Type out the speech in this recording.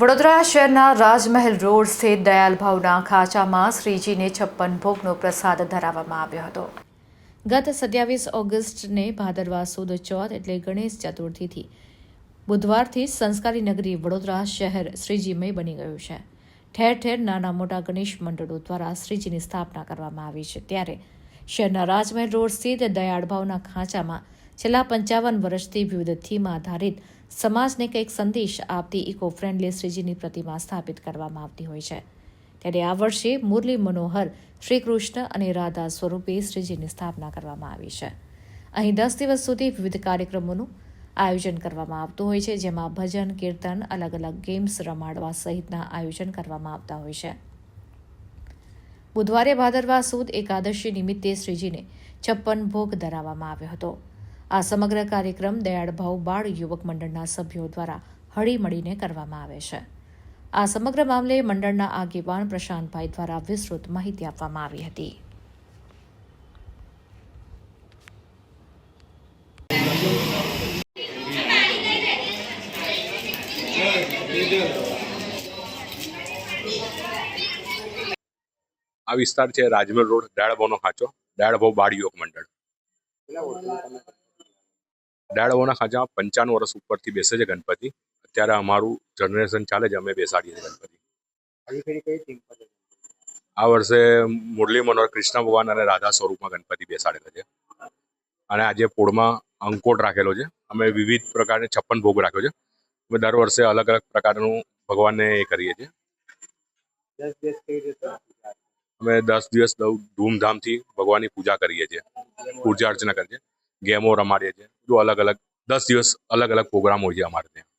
વડોદરા શહેરના રાજમહેલ રોડ સ્થિત દયાલભાવના ખાંચામાં શ્રીજીને છપ્પન ભોગનો પ્રસાદ ધરાવવામાં આવ્યો હતો. ગત સત્યાવીસ ઓગસ્ટને ભાદરવા સુદ ચોથ એટલે ગણેશ ચતુર્થીથી બુધવારથી સંસ્કારી નગરી વડોદરા શહેર શ્રીજીમય બની ગયું છે. ઠેર ઠેર નાના મોટા ગણેશ મંડળો દ્વારા શ્રીજીની સ્થાપના કરવામાં આવી છે. ત્યારે શહેરના રાજમહેલ રોડ સ્થિત દયાળભાવના ખાંચામાં છેલ્લા પંચાવન વર્ષથી વિવિધ આધારિત સમાજને કંઈક સંદેશ આપતી ઇકો ફ્રેન્ડલી શ્રીજીની પ્રતિમા સ્થાપિત કરવામાં આવતી હોય છે. ત્યારે આ વર્ષે મુરલી મનોહર શ્રી કૃષ્ણ અને રાધા સ્વરૂપે શ્રીજીની સ્થાપના કરવામાં આવી છે. અહીં દસ દિવસ સુધી વિવિધ કાર્યક્રમોનું આયોજન કરવામાં આવતું હોય છે, જેમાં ભજન, કીર્તન અલગ અલગ ગેમ્સ રમાડવા સહિતના આયોજન કરવામાં આવતા હોય છે. બુધવારે ભાદરવા સુદ એકાદશી નિમિત્તે શ્રીજીને છપ્પન ભોગ ધરાવવામાં આવ્યો હતો. આ સમગ્ર કાર્યક્રમ દયાળભાવ બાળ યુવક મંડળના સભ્યો દ્વારા હળીમળીને કરવામાં આવે છે. આ સમગ્ર મામલે મંડળના આગેવાન પ્રશાંતભાઈ દ્વારા વિસ્તૃત માહિતી આપવામાં આવી હતી. આ વિસ્તાર છે રાજમહેલ રોડ ડાળભાવનો ખાંચો ડાળભાવ બાળ યુવક મંડળ. ડાળભાવના ખાજા પંચાણું વર્ષ ઉપરથી બેસે છે ગણપતિ. અત્યારે અમારું જનરેશન ચાલે છે અમે બેસાડીએ છીએ ગણપતિ. આ વર્ષે મુરલી મનોહર કૃષ્ણ ભગવાન અને રાધા સ્વરૂપમાં ગણપતિ બેસાડેલા છે. અને આજે પોળમાં અંકોટ રાખેલો છે. અમે વિવિધ પ્રકારને છપ્પન ભોગ રાખ્યો છે. અમે દર વર્ષે અલગ અલગ પ્રકારનું ભગવાનને એ કરીએ છીએ. અમે દસ દિવસ ધૂમધામથી ભગવાનની પૂજા કરીએ છીએ. પૂજા અર્ચના કરીએ છીએ. ગેમો રમાડીએ છીએ. બધું અલગ અલગ દસ દિવસ અલગ અલગ પ્રોગ્રામ હોય છે અમારે ત્યાં.